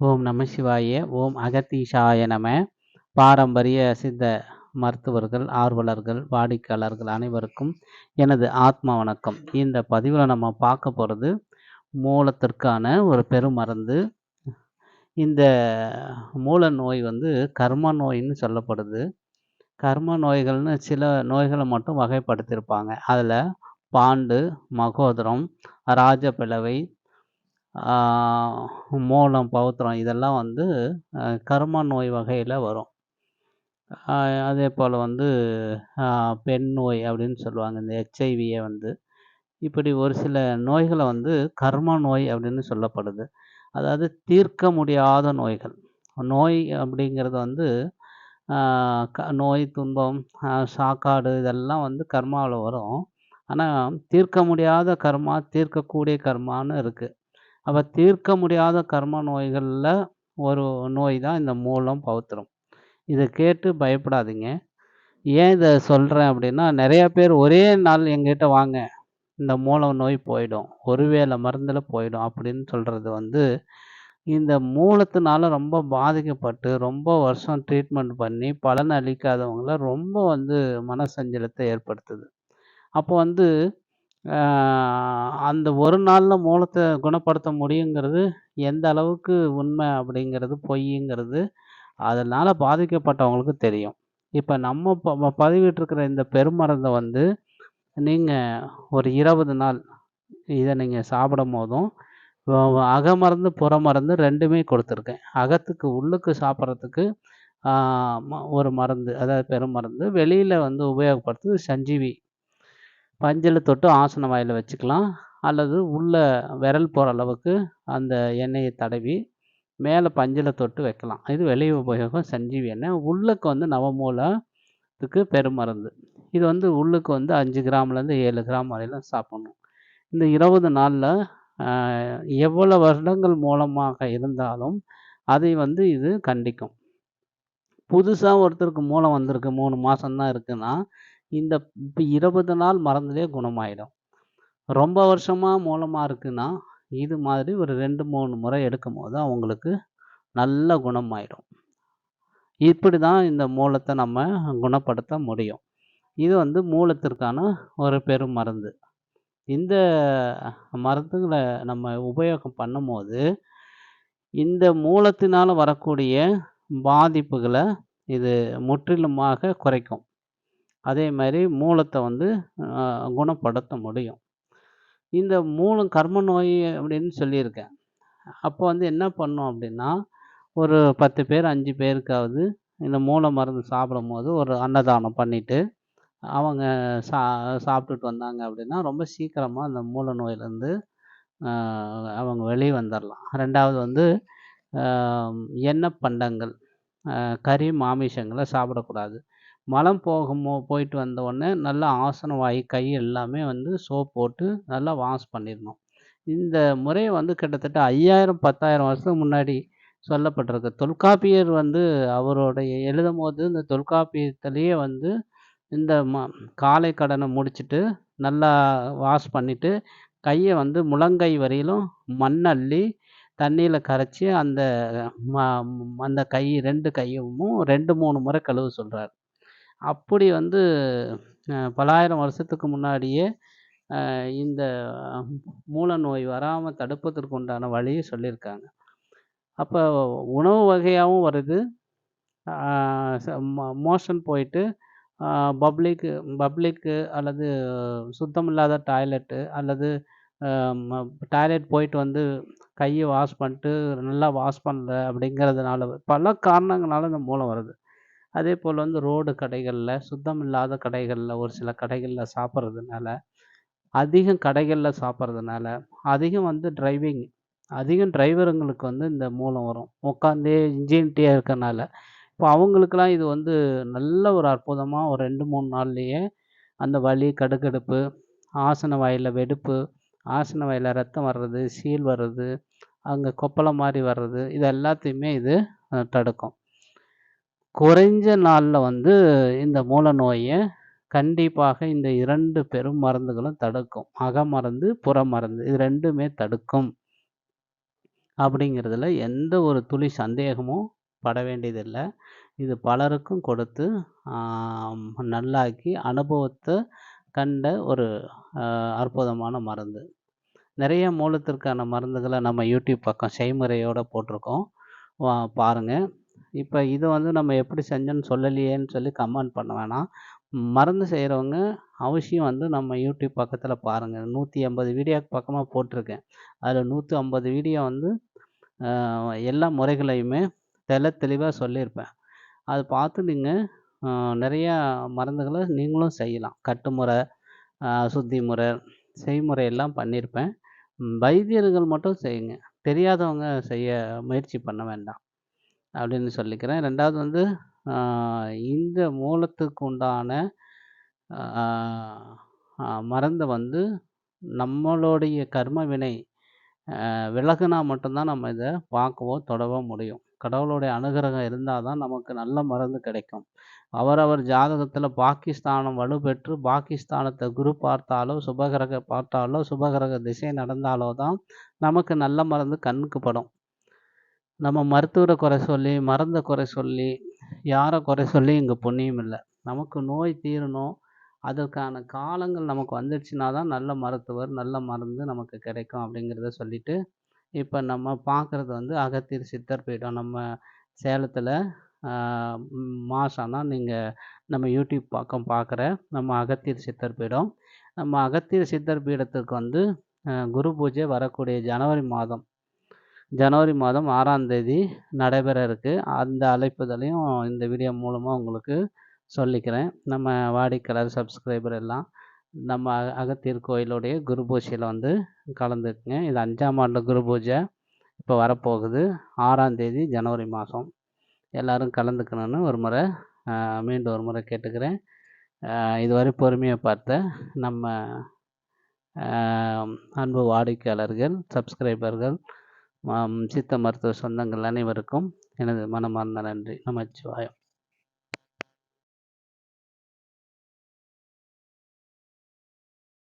ஓம் நம சிவாய ஓம் அகத்தீஷாய நம. பாரம்பரிய சித்த மருத்துவர்கள் ஆர்வலர்கள் வாடிக்கையாளர்கள் அனைவருக்கும் எனது ஆத்மா வணக்கம். இந்த பதிவில் நம்ம பார்க்க போகிறது மூலத்திற்கான ஒரு பெருமருந்து. இந்த மூல நோய் வந்து கர்ம நோயின்னு சொல்லப்படுது. கர்ம நோய்கள்னு சில நோய்களை மட்டும் வகைப்படுத்தியிருப்பாங்க. அதில் பாண்டு மகோதரம் ராஜபிளவை மோளம் பௌத்திரம் இதெல்லாம் வந்து கர்ம நோய் வகையில் வரும். அதே போல் வந்து பெண் நோய் அப்படின்னு சொல்லுவாங்க இந்த ஹெச்ஐவியை வந்து. இப்படி ஒரு சில நோய்களை வந்து கர்ம நோய் அப்படின்னு சொல்லப்படுது. அதாவது தீர்க்க முடியாத நோய்கள். நோய் அப்படிங்கிறது வந்து க நோய் துன்பம் சாக்காடு இதெல்லாம் வந்து கர்மாவில் வரும். ஆனால் தீர்க்க முடியாத கர்மா தீர்க்கக்கூடிய கர்மான்னு இருக்குது அப்போ தீர்க்க முடியாத கர்ம நோய்களில் ஒரு நோய் தான் இந்த மூலம் பௌத்திரம். இதை கேட்டு பயப்படாதீங்க. ஏன் இதை சொல்கிறேன் அப்படின்னா நிறையா பேர் ஒரே நாள் எங்கிட்ட வாங்க இந்த மூலம் நோய் போயிடும் ஒருவேளை மருந்தில் போயிடும் அப்படின்னு சொல்கிறது வந்து இந்த மூலத்தினால ரொம்ப பாதிக்கப்பட்டு ரொம்ப வருஷம் ட்ரீட்மெண்ட் பண்ணி பலன் அளிக்காதவங்கள ரொம்ப வந்து மனசஞ்சலத்தை ஏற்படுத்துது. அப்போ வந்து அந்த ஒரு நாளில் மூலத்தை குணப்படுத்த முடியுங்கிறது எந்த அளவுக்கு உண்மை அப்படிங்கிறது பொய்ங்கிறது அதனால் பாதிக்கப்பட்டவங்களுக்கு தெரியும். இப்போ நம்ம ப பதிவிட்டிருக்கிற இந்த பெருமருந்தை வந்து நீங்கள் ஒரு இருபது நாள் இதை நீங்கள் சாப்பிடும் போதும் அகமருந்து புறமருந்து ரெண்டுமே கொடுத்துருக்கேன். அகத்துக்கு உள்ளுக்கு சாப்பிட்றதுக்கு ஒரு மருந்து அதாவது பெருமருந்து வெளியில் வந்து உபயோகப்படுத்துறது சஞ்சீவி பஞ்சில் தொட்டு ஆசன வாயில் வச்சுக்கலாம். அல்லது உள்ளே விரல் போகிற அளவுக்கு அந்த எண்ணெயை தடவி மேலே பஞ்சில் தொட்டு வைக்கலாம். இது வெளி உபயோகம் சஞ்சீவி எண்ணெய். உள்ளுக்கு வந்து நவமூலத்துக்கு பெருமருந்து. இது வந்து உள்ளுக்கு வந்து அஞ்சு கிராம்லேருந்து ஏழு கிராம் வரையிலும் சாப்பிட்ணும். இந்த இருபது நாளில் எவ்வளோ வருடங்கள் மூலமாக இருந்தாலும் அதை வந்து இது கண்டிக்கும். புதுசாக ஒருத்தருக்கு மூலம் வந்திருக்கு மூணு மாதம்தான் இருக்குன்னா இந்த இப்போ இருபது நாள் மறந்துலே குணமாயிடும். ரொம்ப வருஷமாக மூலமாக இருக்குன்னா இது மாதிரி ஒரு ரெண்டு மூணு முறை எடுக்கும் போது அவங்களுக்கு நல்ல குணமாயிடும். இப்படி தான் இந்த மூலத்தை நம்ம குணப்படுத்த முடியும். இது வந்து மூலத்திற்கான ஒரு பெரும் மருந்து. இந்த மருந்துகளை நம்ம உபயோகம் பண்ணும்போது இந்த மூலத்தினால் வரக்கூடிய பாதிப்புகளை இது முற்றிலுமாக குறைக்கும். அதே மாதிரி மூலத்தை வந்து குணப்படுத்த முடியும். இந்த மூலம் கர்ம நோய் அப்படின்னு சொல்லியிருக்கேன். அப்போ வந்து என்ன பண்ணோம் அப்படின்னா ஒரு பத்து பேர் அஞ்சு பேருக்காவது இந்த மூல மருந்து சாப்பிடும் போது ஒரு அன்னதானம் பண்ணிவிட்டு அவங்க சா சாப்பிட்டுட்டு வந்தாங்க அப்படின்னா ரொம்ப சீக்கிரமாக அந்த மூல நோயிலேருந்து அவங்க வெளியே வந்துடலாம் ரெண்டாவது வந்து எண்ணெய் பண்டங்கள் கறி மாமிசங்களை சாப்பிடக்கூடாது. மலம் போகும் போயிட்டு வந்த உடனே நல்லா ஆசனம் வாய் கை எல்லாமே வந்து சோப் போட்டு நல்லா வாஷ் பண்ணிடணும். இந்த முறை வந்து கிட்டத்தட்ட ஐயாயிரம் பத்தாயிரம் வருஷத்துக்கு முன்னாடி சொல்லப்பட்டிருக்கு. தொல்காப்பியர் வந்து அவருடைய எழுதும் போது இந்த தொல்காப்பியத்திலேயே வந்து இந்த ம காலை கடனை முடிச்சுட்டு நல்லா வாஷ் பண்ணிவிட்டு கையை வந்து முழங்கை வரையிலும் மண் அள்ளி தண்ணியில் கரைச்சி அந்த ம அந்த கை ரெண்டு கையும் ரெண்டு மூணு முறை கழுவ சொல்கிறார் அப்படி வந்து பலாயிரம் வருஷத்துக்கு முன்னாடியே இந்த மூல நோய் வராமல் தடுப்பதற்கு உண்டான வழியை சொல்லியிருக்காங்க. அப்போ உணவு வகையாகவும் வருது. மோஷன் போயிட்டு பப்ளிக்கு பப்ளிக்கு அல்லது சுத்தம் இல்லாத டாய்லெட்டு அல்லது டாய்லெட் போயிட்டு வந்து கையை வாஷ் பண்ணிட்டு நல்லா வாஷ் பண்ணல அப்படிங்கிறதுனால பல காரணங்களால் இந்த மூலம் வருது. அதே போல் வந்து ரோடு கடைகளில் சுத்தம் இல்லாத கடைகளில் ஒரு சில கடைகளில் சாப்பிட்றதுனால அதிகம் கடைகளில் சாப்பிட்றதுனால அதிகம் வந்து டிரைவிங் அதிகம் டிரைவருங்களுக்கு வந்து இந்த மூலம் வரும். உட்காந்தே இன்ஜின்ட்டே இருக்கறனால. இப்போ அவங்களுக்கெல்லாம் இது வந்து நல்ல ஒரு அற்புதமாக ஒரு ரெண்டு மூணு நாள்லேயே அந்த வலி கடுக்கடுப்பு ஆசன வாயில் வெடிப்பு ஆசன வாயில் ரத்தம் வர்றது சீல் வர்றது அங்கே கொப்பளம் மாதிரி வர்றது இது எல்லாத்தையுமே இது தடுக்கும். குறைஞ்ச நாளில் வந்து இந்த மூல நோயை கண்டிப்பாக இந்த இரண்டு பெரும் மருந்துகளும் தடுக்கும். அகமருந்து புறமருந்து இது ரெண்டுமே தடுக்கும். அப்படிங்கிறதுல எந்த ஒரு துளி சந்தேகமும் பட வேண்டியதில்லை. இது பலருக்கும் கொடுத்து நல்லாக்கி அனுபவத்தை கண்ட ஒரு அற்புதமான மருந்து. நிறைய மூலத்திற்கான மருந்துகளை நம்ம யூடியூப் பக்கம் செய்முறையோடு போட்டிருக்கோம். வா பாருங்கள் இப்போ இதை வந்து நம்ம எப்படி செஞ்சோன்னு சொல்லலையேன்னு சொல்லி கமெண்ட் பண்ண வேணாம். மருந்து செய்கிறவங்க அவசியம் வந்து நம்ம யூடியூப் பக்கத்தில் பாருங்கள் நூற்றி ஐம்பது வீடியோ பக்கமாக போட்டிருக்கேன். அதில் நூற்றி ஐம்பது வீடியோ வந்து எல்லா முறைகளையுமே தெள்ள தெளிவாக சொல்லியிருப்பேன் அது பார்த்து நீங்கள் நிறையா மருந்துகளை நீங்களும் செய்யலாம். கட்டுமுறை சுத்தி முறை செய்முறை எல்லாம் பண்ணியிருப்பேன் வைத்தியர்கள் மட்டும் செய்யுங்க. தெரியாதவங்க செய்ய முயற்சி பண்ண வேண்டாம். அப்படின்னு சொல்லிக்கிறேன். ரெண்டாவது வந்து இந்த மூலத்துக்கு உண்டான மருந்தை வந்து நம்மளுடைய கர்ம வினை விலகுனா மட்டும்தான் நம்ம இதை பார்க்கவோ தொடவோ முடியும். கடவுளுடைய அனுகிரகம் இருந்தால் தான் நமக்கு நல்ல மருந்து கிடைக்கும். அவரவர் ஜாதகத்தில் பாகிஸ்தானம் வலுப்பெற்று பாகிஸ்தானத்தை குரு பார்த்தாலோ சுபகிரக பார்த்தாலோ சுபகிரக திசை நடந்தாலோ தான் நமக்கு நல்ல மருந்து கண்ணுக்கு படும். நம்ம மருத்துவரை குறை சொல்லி மருந்தை குறை சொல்லி யாரை குறை சொல்லி இங்கே புண்ணியம் இல்லை. நமக்கு நோய் தீரணும். அதற்கான காலங்கள் நமக்கு வந்துடுச்சுனா தான் நல்ல மருத்துவர் நல்ல மருந்து நமக்கு கிடைக்கும் அப்படிங்கிறத சொல்லிவிட்டு இப்போ நம்ம பார்க்குறது வந்து அகத்தியர் சித்தர் பீடம். நம்ம சேலத்தில் மாசானா நீங்கள் நம்ம யூடியூப் பக்கம் பார்க்குற நம்ம அகத்தியர் சித்தர் பீடம். நம்ம அகத்தியர் சித்தர் பீடத்துக்கு வந்து குரு பூஜை வரக்கூடிய ஜனவரி மாதம். ஜனவரி மாதம் ஆறாம் தேதி நடைபெற இருக்குது அந்த அழைப்புதலையும் இந்த வீடியோ மூலமாக உங்களுக்கு சொல்லிக்கிறேன். நம்ம வாடிக்கையாளர் சப்ஸ்கிரைபர் எல்லாம் நம்ம அகத்தியர் கோயிலுடைய குரு பூஜையில் வந்து கலந்துக்குங்க. இது அஞ்சாம் ஆண்டு குரு பூஜை. இப்போ வரப்போகுது. ஆறாம் தேதி ஜனவரி மாதம். எல்லோரும் கலந்துக்கணும்னு ஒரு முறை மீண்டும் ஒரு முறை கேட்டுக்கிறேன். இதுவரை பொறுமையை பார்த்த நம்ம அன்பு வாடிக்கையாளர்கள் சப்ஸ்கிரைபர்கள் சித்த மருத்துவ சொந்தங்கள் அனைவருக்கும் எனது மனமார்ந்த நன்றி. நமச்சிவாயம்.